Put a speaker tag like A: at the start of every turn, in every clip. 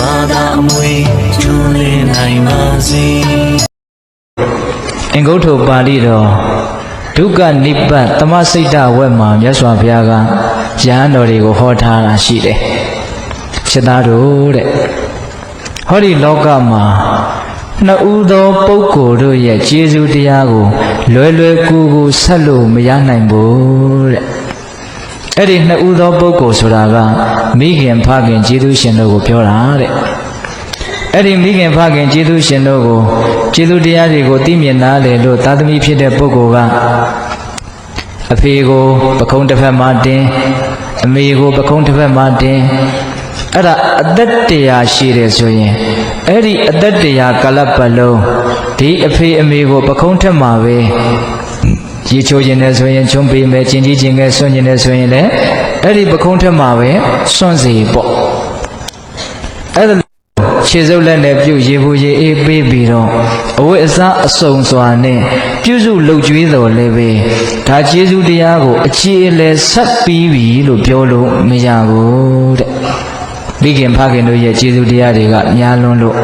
A: ဘာသာအမွေကျွန်းလင်းနိုင်ပါစေ
B: အင်္ဂုတ္တပါဠိတော်ဒုက္ခနိဗ္ဗာန်တမစိတ်တဝက်မှာမြတ်စွာဘုရားကယဟန်တော်တွေကိုဟောထားတာရှိတယ်။စိတ်သားတို့တဲ့ဟောဒီလောကမှာနှစ်ဦးသောပုဂ္ဂိုလ်တို့ရဲ့ကျေးဇူးတရားကိုလွယ်လွယ်ကူကူဆက်လို့မရနိုင်ဘူးတဲ့။ အဲ့ဒီနှစ်ဦးသောပုဂ္ဂိုလ်ဆိုတာကမိခင်ဖခင်ကျေးဇူးရှင်တို့ကိုပြောတာတဲ့။အဲ့ဒီမိခင်ဖခင်ကျေးဇူးရှင်တို့ကိုကျေးဇူးတရားတွေကိုသိမြင်နားလည်လို့သာသမီဖြစ်တဲ့ပုဂ္ဂိုလ်ကအဖေကိုပခုံးတစ်ဖက်မှာတင်အမေကိုပခုံးတစ်ဖက်မှာတင်အဲ့ဒါအသက်တရားရှိတယ်ဆိုရင်အဲ့ဒီအသက်တရားကလပ်ပတ်လုံးဒီအဖေအမေကိုပခုံးထက်မှာပဲ ရေချိုးခြင်းနဲ့ဆိုရင်ချုံပေးမယ်ကျင်ကြီးခြင်းနဲ့ဆွန့်ခြင်းနဲ့ဆိုရင်လည်းအဲ့ဒီပခုံးထက်မှာပဲစွန့်စီပေါ့အဲ့ဒါခြေစုပ်လက်နဲ့ပြုတ်ရေဘူးရေအေးပေးပြီးတော့အဝိအစားအစုံစွာနဲ့ပြုစုလှုပ်ကြွေးတော်လည်းပဲဒါကျေးဇူးတရားကိုအခြေအလဲဆက်ပြီးပြီလို့ပြောလို့မရဘူးတဲ့မိခင်ဖခင်တို့ရဲ့ကျေးဇူးတရားတွေကများလွန်းလို့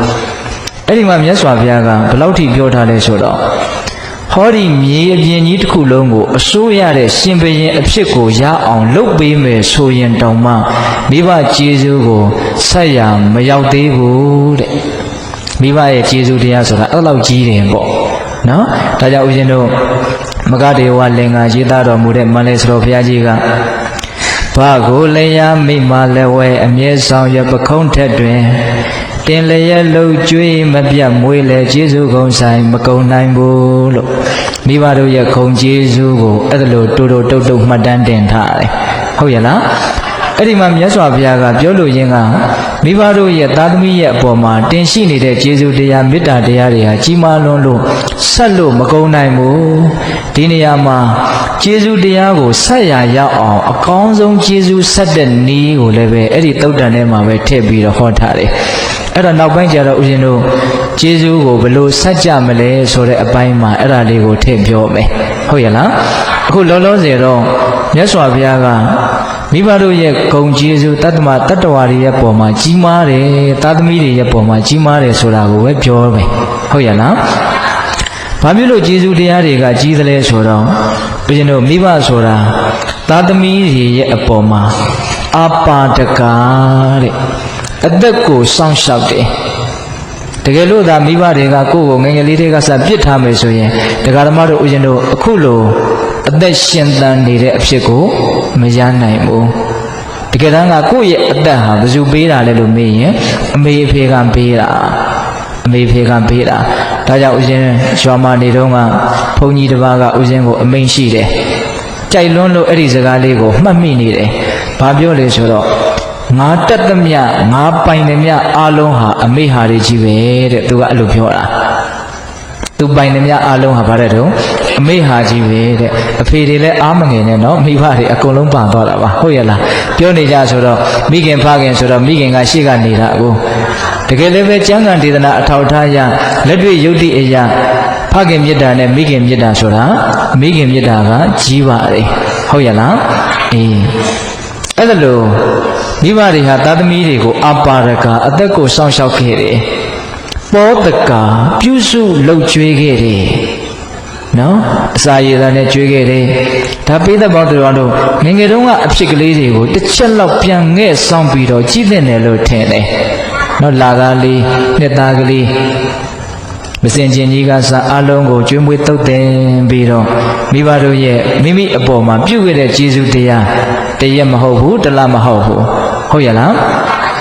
B: အဲ့ဒီမှာမြတ်စွာဘုရားကဘယ်လောက်ထိပြောထားလဲဆိုတော့ ဟောဒီမြေအပြင်ကြီးတစ်ခုလုံးကိုအစိုးရတဲ့ရှင်ဘရင်အဖြစ်ကိုရအောင်လုပ်ပေးမယ်ဆိုရင်တောင်မှမိဘကျေးဇူးကိုဆက်ရမရောက်သေးဘူးတဲ့မိဘရဲ့ကျေးဇူးတရားဆိုတာအဲ့လောက်ကြီးတယ်ပေါ့နော်ဒါကြောင့်ဦးဇင်းတို့မဂဒေဝလင်္ကာရေးသားတော်မူတဲ့မန္တလေးစတော်ဘုရားကြီးကဘာကိုလည်းရမိမလည်းဝဲအမြဲဆောင်ရပခုံးထက်တွင် တင်လျက်လှုပ်ကြွေးမပြတ်မွေးလေကျေးဇူးကုံဆိုင်မကုံနိုင်ဘူးလို့မိဘတို့ရဲ့ခုံကျေးဇူးကိုအဲ့ဒါလို့တူတူတုတ်တုတ်မှတ်တမ်းတင်ထားတယ်ဟုတ်ရဲ့လားအဲ့ဒီမှာမြတ်စွာဘုရားကပြောလို့ရင်းကမိဘတို့ရဲ့သားသမီးရဲ့အပေါ်မှာတင်ရှိနေတဲ့ကျေးဇူးတရားမေတ္တာတရားတွေဟာကြီးမားလွန်းလို့ဆက်လို့မကုံနိုင်ဘူးဒီနေရာမှာကျေးဇူးတရားကိုဆက်ရရောက်အောင်အကောင်းဆုံးကျေးဇူးဆက်တဲ့နည်းကိုလည်းပဲအဲ့ဒီတုတ်တန်ထဲမှာပဲထည့်ပြီးတော့ဟောထားတယ် အဲ့တော့နောက်ပိုင်းကျတော့ဦးဇင်းတို့ကျေးဇူးကိုဘယ်လိုဆက်ကြမလဲဆိုတဲ့အပိုင်းမှာအဲ့ဒါလေးကိုထည့်ပြောမယ်ဟုတ်ရဲ့လားအခုလောလောဆယ်တော့မြတ်စွာဘုရားကမိဘတို့ရဲ့ဂုံကျေးဇူးတတ္တမတတ္တဝါတွေရဲ့ပုံမှာကြီးမားတယ်သာသမီတွေရဲ့ပုံမှာကြီးမားတယ်ဆိုတာကိုပဲပြောမယ်ဟုတ်ရဲ့လားဘာဖြစ်လို့ကျေးဇူးတရားတွေကကြီးသလဲဆိုတော့ဦးဇင်းတို့မိဘဆိုတာသာသမီတွေရဲ့အပေါ်မှာအပါဒကာတဲ့ အသက်ကိုစောင့်ရှောက်တယ်တကယ်လို့သာမိဘတွေကကိုယ့်ကိုငယ်ငယ်လေးတွေကစပြစ်ထားမယ်ဆိုရင်တရားဓမ္မတို့ဦးဇင်းတို့အခုလိုအသက်ရှင်သန်နေတဲ့အဖြစ်ကိုမရနိုင်ဘူးတကယ်တမ်းကကိုယ့်ရဲ့အသက်ဟာဘယ်သူပေးတာလဲလို့မေးရင်အမေအဖေကပေးတာအမေဖေကပေးတာဒါကြောင့်ဦးဇင်းရွာမနေတော့ကဘုန်းကြီးတစ်ပါးကဦးဇင်းကိုအမိန်ရှိတယ်ကြိုက်လွန်းလို့အဲ့ဒီစကားလေးကိုမှတ်မိနေတယ်ဘာပြောလဲဆိုတော့ ငါတက်သမျှငါပိုင်သမျှအားလုံးဟာအမေဟာတွေကြီးပဲတဲ့သူကအဲ့လိုပြောတာသူပိုင်သမျှအားလုံးဟာဗါတဲ့တုံးအမေဟာကြီးပဲတဲ့အဖေတွေလည်းအားမငယ်နဲ့နော်မိဘတွေအကုန်လုံးပန်သွားတာပါဟုတ်ရဲ့လားပြောနေကြဆိုတော့မိခင်ဖခင်ဆိုတော့မိခင်ကရှေ့ကနေတာအခုတကယ်လည်းပဲကျမ်းဂန်ဒေသနာအထောက်ထားရလက်တွေ့ယုတ်တိအရာဖခင်မေတ္တာနဲ့မိခင်မေတ္တာဆိုတာမိခင်မေတ္တာကကြီးပါတယ်ဟုတ်ရဲ့လားအေးအဲ့ဒါလို့ မိဘတွေဟာသားသမီးတွေကိုအပါရကအသက်ကိုစောင့်ရှောက်ခဲ့တယ်ပောတကာပြုစုလှုပ်ကြွေးခဲ့တယ်နော်အစာရည်သားနဲ့ကြွေးခဲ့တယ်ဒါပိသက်ပေါင်းတော်တို့ငယ်ငယ်တုန်းကအဖြစ်ကလေးတွေကိုတစ်ချက်လောက်ပြန်ငဲ့ဆောင်ပြီးတော့ကြီးတဲ့တယ်လို့ထင်တယ်နော်လာကားလေးနှစ်သားကလေးမစင်ကျင်ကြီးကစားအလုံးကိုကျွေးမွေးတုတ်တင်ပြီးတော့မိဘတို့ရဲ့မိမိအပေါ်မှာပြုခဲ့တဲ့ကျေးဇူးတရားတရက်မဟုတ်ဘူးတစ်လမဟုတ်ဘူး ဟုတ်ရဲ့လား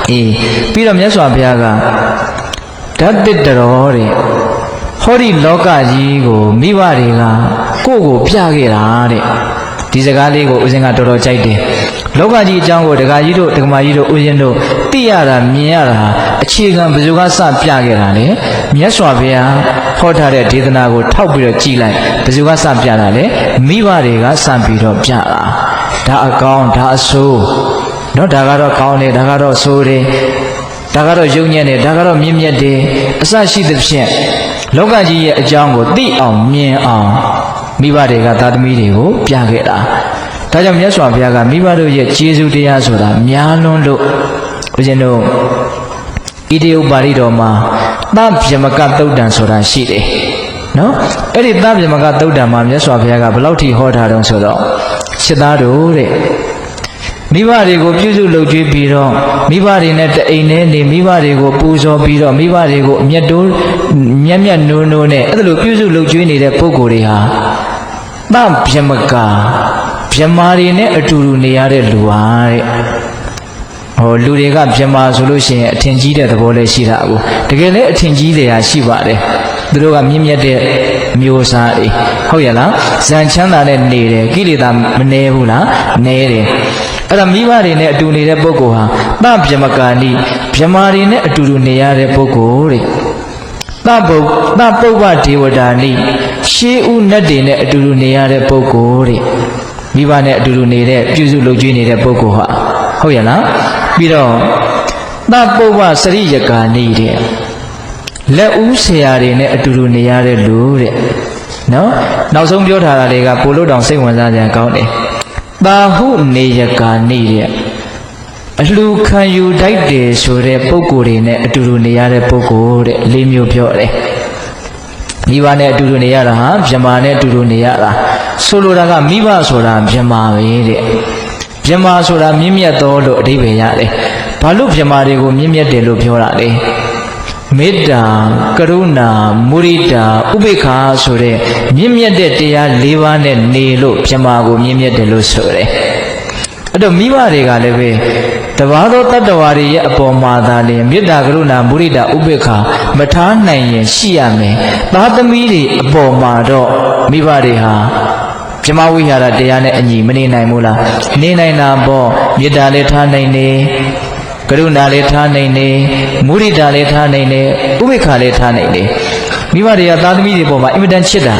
B: အေးပြီးတော့မြတ်စွာဘုရားကဓာတ်တစ်တော်တဲ့ဟောဒီလောကကြီးကိုမိဘတွေကကိုယ့်ကိုပြခဲ့တာတဲ့ဒီစကားလေးကိုဦးဇင်းကတော်တော်ကြိုက်တယ်လောကကြီးအကြောင်းကိုဒကာကြီးတို့ဒကမာကြီးတို့ဦးဇင်းတို့သိရတာမြင်ရတာအခြေခံဘယ်သူကစပြခဲ့တာလဲမြတ်စွာဘုရားဟောထားတဲ့ဒေသနာကိုထောက်ပြီးတော့ကြည်လိုက်ဘယ်သူကစပြတာလဲမိဘတွေကစပြီးတော့ပြတာဒါအကောင်းဒါအဆိုး နော်ဒါကတော့ကောင်းတယ်ဒါကတော့ဆိုးတယ်ဒါကတော့ယုံညံ့တယ်ဒါကတော့မြင့်မြတ်တယ်အစရှိသဖြင့်လောကကြီးရဲ့အကြောင်းကိုသိအောင်မြင်အောင်မိဘတွေကသာသမီတွေကိုပြခဲ့တာဒါကြောင့်မြတ်စွာဘုရားကမိဘတို့ရဲ့ကျေးဇူးတရားဆိုတာများလွန်းလို့ဦးဇင်းတို့ဣတိယပါဠိတော်မှာသဗြမကတုတ်တံဆိုတာရှိတယ်နော်အဲ့ဒီသဗြမကတုတ်တံမှာမြတ်စွာဘုရားကဘယ်လောက်ထိဟောထားတုံးဆိုတော့ရှစ်သားတို့တဲ့ မိဘတွေကိုပြုစုလုပ်ကြွေးပြီးတော့မိဘတွေနဲ့တအိမ်နဲ့နေမိဘတွေကိုပူဇော်ပြီးတော့မိဘတွေကိုအမျက်တိုးမျက်မျက်နိုးနိုးနဲ့အဲ့ဒါလိုပြုစုလုပ်ကြွေးနေတဲ့ပုဂ္ဂိုလ်တွေဟာသဗြမကဗြမာတွေနဲ့အတူတူနေရတဲ့လူဟာတဲ့ဟောလူတွေကဗြမာဆိုလို့ရှိရင်အထင်ကြီးတဲ့သဘောလည်းရှိတာအခုတကယ်လည်းအထင်ကြီးတွေဟာရှိပါတယ်သူတို့ကမြင့်မြတ်တဲ့မျိုးစားတွေဟုတ်ရဲ့လားဇန်ချမ်းသာနဲ့နေတယ်ကိလေသာမနှဲဘူးလားနှဲတယ် အဲ့ဒါမိဘတွေနဲ့အတူနေတဲ့ပုဂ္ဂိုလ်ဟာသဗြမကာနိဗြမာတွေနဲ့အတူတူနေရတဲ့ပုဂ္ဂိုလ်တဲ့သဗုဒ္သပုပ္ပဒေဝတာနိရှေးဥနတ်တွေနဲ့အတူတူနေရတဲ့ပုဂ္ဂိုလ်တဲ့မိဘနဲ့အတူတူနေတဲ့ပြုစုလုပ်ကြွေးနေတဲ့ပုဂ္ဂိုလ်ဟာဟုတ်ရဲ့လားပြီးတော့သပုပ္ပစရိယကာနိတဲ့လက်ဦးဆရာတွေနဲ့အတူတူနေရတဲ့လူတဲ့နော်နောက်ဆုံးပြောထားတာတွေကပိုလို့တောင်စိတ်ဝင်စားကြကောင်းတယ် တာဟုနေယကာနိတဲ့အလှခံယူတိုက်တယ်ဆိုတဲ့ပုံကိုယ်တွေနဲ့အတူတူနေရတဲ့ပုံကိုယ်တဲ့လေးမျိုးပြောတယ်မိဘနဲ့အတူတူနေရတာဟာဗြမာနဲ့အတူတူနေရတာဆိုလိုတာကမိဘဆိုတာဗြမာပဲတဲ့ဗြမာဆိုတာမြင့်မြတ်သောလို့အဓိပ္ပာယ်ရတယ်ဘာလို့ဗြမာတွေကိုမြင့်မြတ်တယ်လို့ပြောတာလဲ မေတ္တာကရုဏာမုရိဒာဥပေက္ခာဆိုတဲ့မြင့်မြတ်တဲ့တရား၄ပါးနဲ့နေလို့ဗြမာကိုမြင့်မြတ်တယ်လို့ဆိုတယ်အဲ့တော့မိဘတွေကလည်းပဲတဘာသောတတ္တဝါတွေရဲ့အပေါ်မှာသာလျှင်မေတ္တာကရုဏာမုရိဒာဥပေက္ခာမထားနိုင်ရင်ရှိရမယ်သားသမီးတွေအပေါ်မှာတော့မိဘတွေဟာပြမဝိဟာရတရားနဲ့အညီမနေနိုင်ဘူးလားနေနိုင်တာပေါ့မေတ္တာလည်းထားနိုင်နေ ကရုဏာလည်းထားနိုင်နေမုရိဒာလည်းထားနိုင်နေဥပေက္ခာလည်းထားနိုင်နေမိဘတွေကသားသမီးတွေပေါ်မှာအင်မတန်ချစ်တာ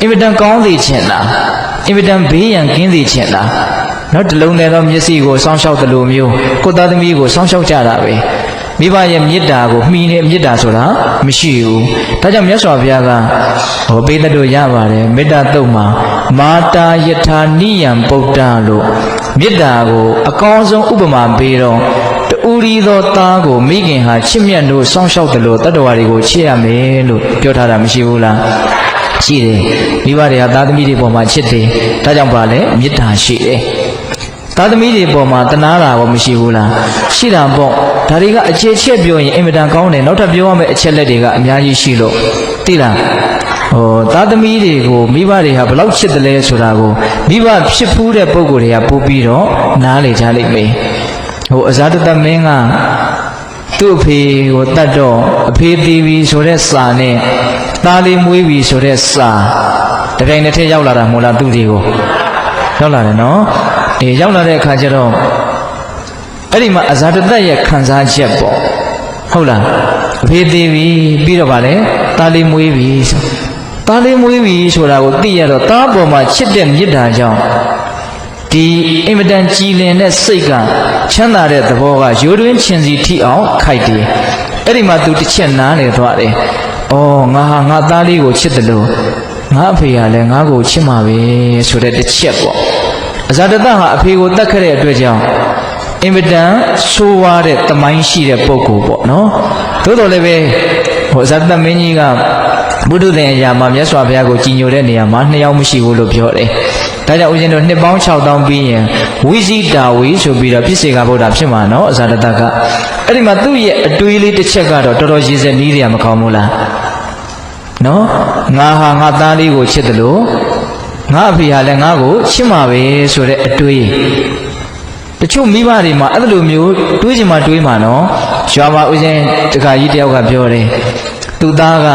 B: အင်မတန်ကောင်းစေချင်တာအင်မတန်ဘေးရန်ကင်းစေချင်တာနော်တလုံးနဲ့တော့မျက်စိကိုစောင်းရှောက်တယ်လို့မျိုးကိုယ်သားသမီးကိုစောင်းရှောက်ကြတာပဲမိဘရဲ့မေတ္တာကိုမှီနေမေတ္တာဆိုတာမရှိဘူးဒါကြောင့်မြတ်စွာဘုရားကဟောပေးတဲ့တို့ရပါတယ်မေတ္တာတုတ်မှာမာတာယထာနိယံပုဒ္ဒလို့မေတ္တာကိုအကောင်းဆုံးဥပမာပေးတော့ တူရီသောသားကိုမိခင်ဟာချစ်မြတ်လို့စောင့်ရှောက်တယ်လို့တတ္တဝါတွေကိုချစ်ရမယ်လို့ပြောထားတာမရှိဘူးလားရှိတယ်မိဘတွေကသားသမီးတွေပေါ်မှာချစ်တယ်ဒါကြောင့်ပါလေမေတ္တာရှိတယ်သားသမီးတွေပေါ်မှာတနာတာရောမရှိဘူးလားရှိတာပေါ့ဒါတွေကအခြေချက်ပြောရင်အင်မတန်ကောင်းတယ်နောက်ထပ်ပြောရမယ့်အချက်လက်တွေကအများကြီးရှိလို့သိလားဟောသားသမီးတွေကိုမိဘတွေဟာဘလောက်ချစ်တယ်လဲဆိုတာကိုမိဘဖြစ်ဖူးတဲ့ပုံကိုယ်တွေကပို့ပြီးတော့နားလေကြလိမ့်မယ် ဟိုအဇာတတမင်းကသူ့အဖေကိုတတ်တော့အဖေတီးပြီဆိုတဲ့စာနဲ့သားလေးမွေးပြီဆိုတဲ့စာတပြိုင်တည်းထည့်ရောက်လာတာမို့လားသူ့ဒီကိုရောက်လာတယ်နော်ဒီရောက်လာတဲ့အခါကျတော့အဲ့ဒီမှာအဇာတတရဲ့ခံစားချက်ပေါ့ဟုတ်လားအဖေသေးပြီပြီးတော့ဗာလဲသားလေးမွေးပြီဆိုသားလေးမွေးပြီဆိုတာကိုသိရတော့သားပေါ်မှာချစ်တဲ့မေတ္တာကြောင့်ဒီအင်မတန်ကြည်လင်တဲ့စိတ်က ချမ်းသာတဲ့သဘောကရိုးတွင်းချင်စီထိအောင်ခိုက်တယ်အဲ့ဒီမှာသူတစ်ချက်နားနေသွားတယ်။အော်ငါဟာငါသားလေးကိုချစ်တယ်လို့ငါအဖေကလည်းငါ့ကိုချစ်မှာပဲဆိုတဲ့တစ်ချက်ပေါ့။အဇာတတဟာအဖေကိုတတ်ခဲ့တဲ့အတွက်ကြောင့်အင်မတန်ဆိုးဝါးတဲ့တမိုင်းရှိတဲ့ပုံကိုပေါ့နော်။သို့တော်လည်းပဲဟိုအဇာတတမင်းကြီးကဘုဒ္ဓသင်အရာမှာမြတ်စွာဘုရားကိုကြည်ညိုတဲ့နေရာမှာနှစ်ယောက်မရှိဘူးလို့ပြောတယ်။ ဒါကြောင့်ဦးဇင်းတို့နှစ်ပေါင်း6000ပြီးရင်ဝိဇိတာဝီဆိုပြီးတော့ပြစ္ဆေကဗုဒ္ဓဖြစ်မှာနော်အဇာတတကအဲ့ဒီမှာသူ့ရဲ့အတွေးလေးတစ်ချက်ကတော့တော်တော်ရည်စက်နီးတယ်မကောင်းဘူးလားနော်ငါဟာငါသားလေးကိုချစ်တယ်လို့ငါအဖေဟာလည်းငါ့ကိုချစ်မှာပဲဆိုတဲ့အတွေးတချို့မိဘတွေမှာအဲ့လိုမျိုးတွေးချင်မှတွေးမှာနော်ရွာမှာဦးဇင်းတခါကြီးတယောက်ကပြောတယ်သူသားက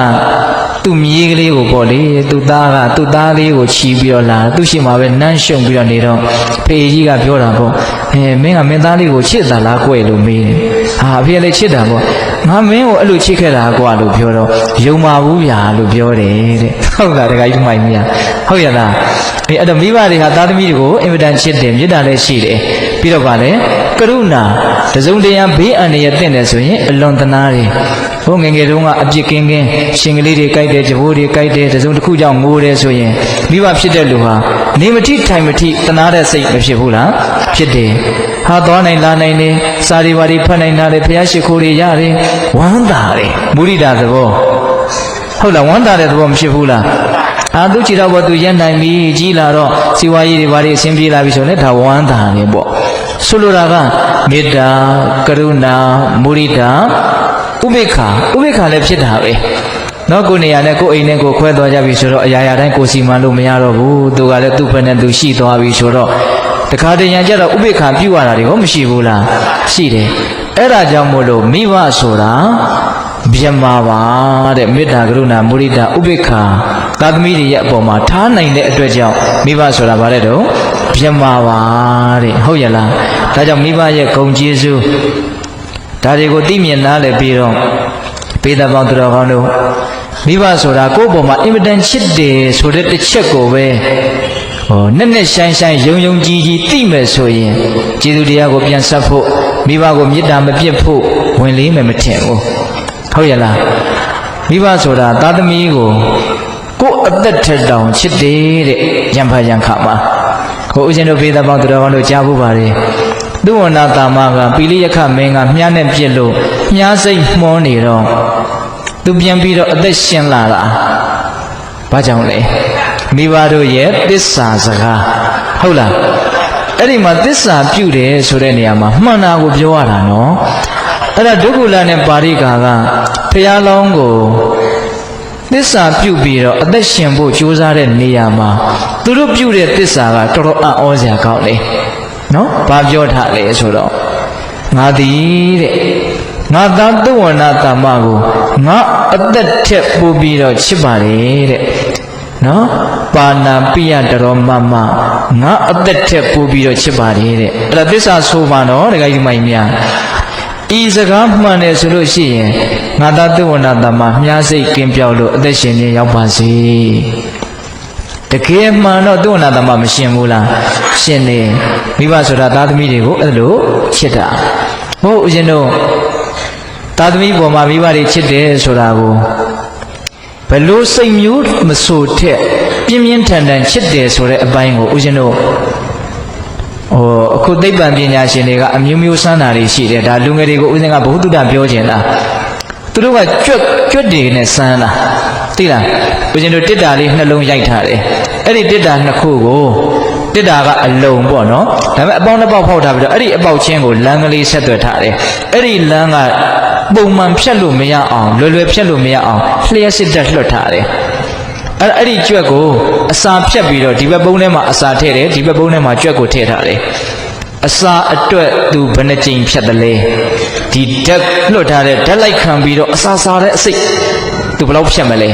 B: သူ့မြေးကလေးကိုပေါ့လေသူ့သားကသူ့သားလေးကိုချီးပြီးတော့လာသူ့ရှိမှာပဲနန်းရှုံပြီးတော့နေတော့ဖေကြီးကပြောတာပေါ့အဲမင်းကမင်းသားလေးကိုချစ်တာလားကွယ်လို့မေးတယ်ဟာအဖေလည်းချစ်တာပေါ့ငါမင်းကိုအဲ့လိုချစ်ခဲ့တာကွာလို့ပြောတော့ယုံပါဘူးဗျာလို့ပြောတယ်တဲ့ဟုတ်လားတခါကြီးမိုင်မြဟုတ်ရလားအဲအဲ့တော့မိဘတွေဟာသားသမီးတွေကိုအင်မတန်ချစ်တယ်မေတ္တာလည်းရှိတယ်ပြီးတော့ဗာလဲကရုဏာတစုံတရာဘေးအန္တရာယ်တင့်တယ်ဆိုရင်အလွန်တနာတယ် ဘုငယ်ငယ်တုန်းကအပြစ်ကင်းကင်းရှင်ကလေးတွေကြိုက်တယ်ကြဘိုးတွေကြိုက်တယ်တစုံတစ်ခုကြောင့်ငိုတယ်ဆိုရင်မိဘဖြစ်တဲ့လူဟာနေမထိထိုင်မထိတနာတဲ့စိတ်မဖြစ်ဘူးလားဖြစ်တယ်ဟဟာသွားနိုင်လာနိုင်တယ်စာရီဝါရီဖတ်နိုင်တာလေဘုရားရှိခိုးတွေရတယ်ဝမ်းသာတယ်မုရိဒသဘောဟုတ်လားဝမ်းသာတဲ့သဘောမရှိဘူးလားအာသူကြည်တော့ဘောသူရက်နိုင်ပြီကြီးလာတော့စီဝါကြီးတွေဘာတွေအဆင်ပြေလာပြီဆိုရင်ဒါဝမ်းသာတယ်ပေါ့ဆိုလိုတာကမေတ္တာကရုဏာမုရိဒ ဥပေက္ခဥပေက္ခလည်းဖြစ်တာပဲနော်ကိုယ်နေရာနဲ့ကိုယ်အိမ်နဲ့ကိုယ်ခွဲသွားကြပြီဆိုတော့အရာရာတိုင်းကိုယ်စီမံလို့မရတော့ဘူးသူကလည်းသူ့ဘက်နဲ့သူရှိသွားပြီဆိုတော့တခါတရံကျတော့ဥပေက္ခပြုတ်ရတာတွေဟောမရှိဘူးလားရှိတယ်အဲ့ဒါကြောင့်မို့လို့မိဘဆိုတာဗျမပါတဲ့မေတ္တာကရုဏာမုရိဒဥပေက္ခသာသမီတွေရဲ့အပေါ်မှာထားနိုင်တဲ့အတွက်ကြောင့်မိဘဆိုတာဗါတဲ့တော့ဗျမပါတဲ့ဟုတ်ရလားဒါကြောင့်မိဘရဲ့ဂုဏ်ကျေးဇူး ဒါတွေကိုသိမြင်နားလည်ပြီးတော့ပေတပေါင်းသူတော်ကောင်းတို့မိဘဆိုတာကိုယ့်ဘောမှာအင်မတန်ချစ်တယ်ဆိုတဲ့တစ်ချက်ကိုပဲဟောနဲ့နဲ့ဆိုင်ဆိုင်ယုံယုံကြည်ကြည်သိမယ်ဆိုရင်ကျေးဇူးတရားကိုပြန်ဆက်ဖို့မိဘကိုမေတ္တာမပြတ်ဖို့ဝင်လေးမယ်မထင်ဘူးဟုတ်ရလားမိဘဆိုတာသာသမီကိုကိုယ်အသက်ထက်တောင်ချစ်တယ်တဲ့ရံဖတ်ရံခါမှာဟိုဦးဇင်းတို့ဖေးသားပေါင်းသူတော်ကောင်းတို့ကြားဖို့ပါလေ သူဝနာတာမကပိလိယခမင်းကမြားနဲ့ပြစ်လို့မြားစိတ်မှောနေတော့သူပြန်ပြီးတော့အသက်ရှင်လာတာဘာကြောင့်လဲမိဘတို့ရဲ့တစ္ဆာစကားဟုတ်လားအဲ့ဒီမှာတစ္ဆာပြုတယ်ဆိုတဲ့နေရာမှာမှန်တာကိုပြောရတာနော်အဲ့ဒါဒုက္ခလနဲ့ပါရိကာကဖះလောင်းကိုသစ္စာပြုပြီးတော့အသက်ရှင်ဖို့ကြိုးစားတဲ့နေရာမှာသူတို့ပြုတဲ့သစ္စာကတော်တော်အံ့ဩစရာကောင်းတယ် နော်ဘာပြောထားလဲဆိုတော့ငါသည်တဲ့ငါသားသုဝနာတမ္မကိုငါအသက်ထက်ပို့ပြီးတော့ချစ်ပါတယ်တဲ့နော်ပါဏာပိယတရောမမငါအသက်ထက်ပို့ပြီးတော့ချစ်ပါတယ်တဲ့အဲ့ဒါသစ္စာဆိုပါနော်ဒကာကြီးမိုင်များဤစကားမှန်တယ်ဆိုလို့ရှိရင်ငါသားသုဝနာတမ္မမြားစိတ်ကင်းပြောက်လို့အသက်ရှင်နေရောက်ပါစေတကယ်မှန်တော့သုဝနာတမ္မမရှင်ဘူးလားရှင်နေ မိဘဆိုတာသားသမီးတွေကိုအဲ့လိုချစ်တာဟုတ်ဦးဇင်းတို့သားသမီးပေါ်မှာမိဘတွေချစ်တယ်ဆိုတာကိုဘလို့စိတ်မျိုးမဆိုထက်ပြင်းပြင်းထန်ထန်ချစ်တယ်ဆိုတဲ့အပိုင်းကိုဦးဇင်းတို့ဟိုအခုသိပ္ပံပညာရှင်တွေကအမျိုးမျိုးစမ်းတာတွေရှိတယ်ဒါလူငယ်တွေကိုဦးဇင်းကဘုဟုတ္တပြောခြင်းလားသူတို့ကကြွက်ကြွက်တွေနဲ့စမ်းတာသိလားဦးဇင်းတို့တစ်တာလေးနှလုံးရိုက်ထားတယ်အဲ့ဒီတစ်တာနှစ်ခုကို တစ်တာကအလုံပေါ့နော်ဒါပေမဲ့အပေါင်းတစ်ပေါက်ဖောက်ထားပြီးတော့အဲ့ဒီအပေါက်ချင်းကိုလမ်းကလေးဆက်သွယ်ထားတယ်အဲ့ဒီလမ်းကပုံမှန်ဖြတ်လို့မရအောင်လွယ်လွယ်ဖြတ်လို့မရအောင်လျှက်စစ်တက်လွှတ်ထားတယ်အဲ့အဲ့ဒီကြွက်ကိုအစာဖြတ်ပြီးတော့ဒီဘက်ပုံးထဲမှာအစာထည့်တယ်ဒီဘက်ပုံးထဲမှာကြွက်ကိုထည့်ထားတယ်အစာအတွက်သူဘယ်နှကြိမ်ဖြတ်တယ်လဲဒီဓာတ်လွှတ်ထားတဲ့ဓာတ်လိုက်ခံပြီးတော့အစာစားတဲ့အစိတ်သူဘယ်လောက်ဖြတ်မလဲ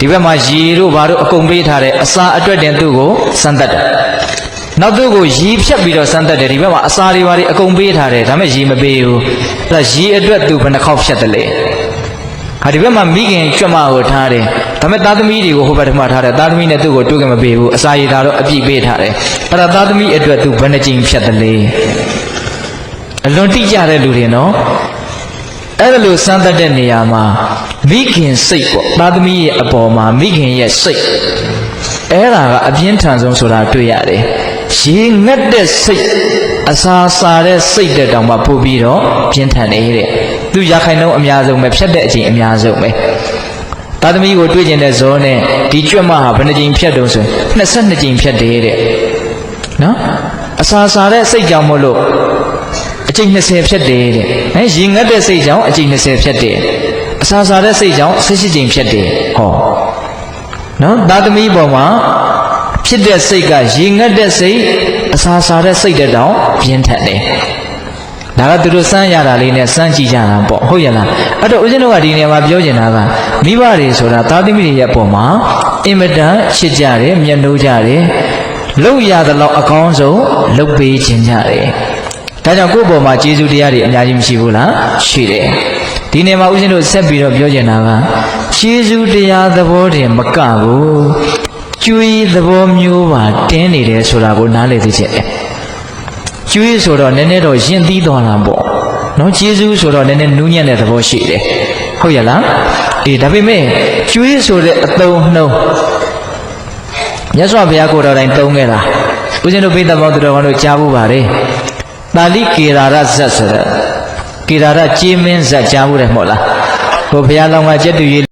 B: ဒီဘက်မှာရေတို့ဘာတို့အကုန်ပေးထားတဲ့အစာအတွက်တင်သူ့ကိုစမ်းသက်တယ်နောက်သူ့ကိုရေဖြတ်ပြီးတော့စမ်းသက်တယ်ဒီဘက်မှာအစာတွေဘာတွေအကုန်ပေးထားတယ်ဒါပေမဲ့ရေမပေးဘူးအဲ့ဒါရေအတွက်သူဘယ်နှခေါက်ဖြတ်တယ်လဲဟာဒီဘက်မှာမိခင်ကျွတ်မကိုထားတယ်ဒါပေမဲ့သားသမီးတွေကိုဟိုဘက်ထမထားတယ်သားသမီးနဲ့သူ့ကိုတွေ့ကြမပေးဘူးအစာရည်သားတော့အပြည့်ပေးထားတယ်အဲ့ဒါသားသမီးအတွက်သူဘယ်နှကြိမ်ဖြတ်တယ်လဲအလွန်တိကျတဲ့လူတွေနော် အဲ့ဒါလို့စမ်းသပ်တဲ့နေရာမှာမိခင်စိတ်ပေါ့သားသမီးရဲ့အပေါ်မှာမိခင်ရဲ့စိတ်အဲ့ဒါကအပြင်းထန်ဆုံးဆိုတာတွေ့ရတယ်ရေငတ်တဲ့စိတ်အစာစားတဲ့စိတ်တဲ့တောင်မှပို့ပြီးတော့ပြင်းထန်နေတဲ့သူရခိုင်နှုန်းအများဆုံးပဲဖြတ်တဲ့အချိန်အများဆုံးပဲသားသမီးကိုတွေ့ကျင်တဲ့ဇောနဲ့ဒီကြွတ်မဟာဘယ်နှကြိမ်ဖြတ်တုံးဆို22ကြိမ်ဖြတ်တယ်တဲ့နော်အစာစားတဲ့စိတ်ကြောင့်မို့လို့ အကျိန်20ဖြတ်တယ်တဲ့ဟဲ့ရင်ငတ်တဲ့စိတ်ကြောင့်အကျိန်20ဖြတ်တယ်အစာစားတဲ့စိတ်ကြောင့်18ကြိမ်ဖြတ်တယ်ဟောနော်သားသမီးပေါ်မှာဖြစ်တဲ့စိတ်ကရင်ငတ်တဲ့စိတ်အစာစားတဲ့စိတ်တဲ့တောင်ပြင်းထန်တယ်ဒါကသူတို့စမ်းရတာလေးနဲ့စမ်းကြည့်ကြတာပေါ့ဟုတ်ရဲ့လားအဲ့တော့ဦးဇင်းတို့ကဒီနေရာမှာပြောချင်တာကမိဘတွေဆိုတာသားသမီးတွေရဲ့အပေါ်မှာအင်မတန်ချစ်ကြတယ်မျက်နှိုးကြတယ်လုပ်ရသလောက်အကောင်းဆုံးလုပ်ပေးခြင်းကြတယ် ဒါကြောင့်ကိုယ့်ဘောမှာကျေးဇူးတရားတွေအများကြီးမရှိဘူးလားရှိတယ်ဒီနေ့မှာဦးဇင်းတို့ဆက်ပြီးတော့ပြောချင်တာကကျေးဇူးတရားသဘောတင်မကဘူးကျွေးသဘောမျိုးပါတင်းနေတယ်ဆိုတာကိုနားလည်သိချင်တယ်ကျွေးဆိုတော့နည်းနည်းတော့ယဉ်သီးသွားတာပေါ့နော်ကျေးဇူးဆိုတော့နည်းနည်းနူးညံ့တဲ့သဘောရှိတယ်ဟုတ်ရဲ့လားအေးဒါပေမဲ့ကျွေးဆိုတဲ့အသုံးနှုန်းမြတ်စွာဘုရားကိုယ်တော်တိုင်သုံးခဲ့တာဦးဇင်းတို့ပိဿပေါင်းသူတော်ကောင်းတို့ကြားဖို့ပါတယ် တာလိကေရာရဇတ်ဆိုတဲ့ကေရာရကြေးမင်းဇတ်ကြားဖို့တယ်မဟုတ်လားဟိုဘုရားလောင်းကကျက်တူကြီး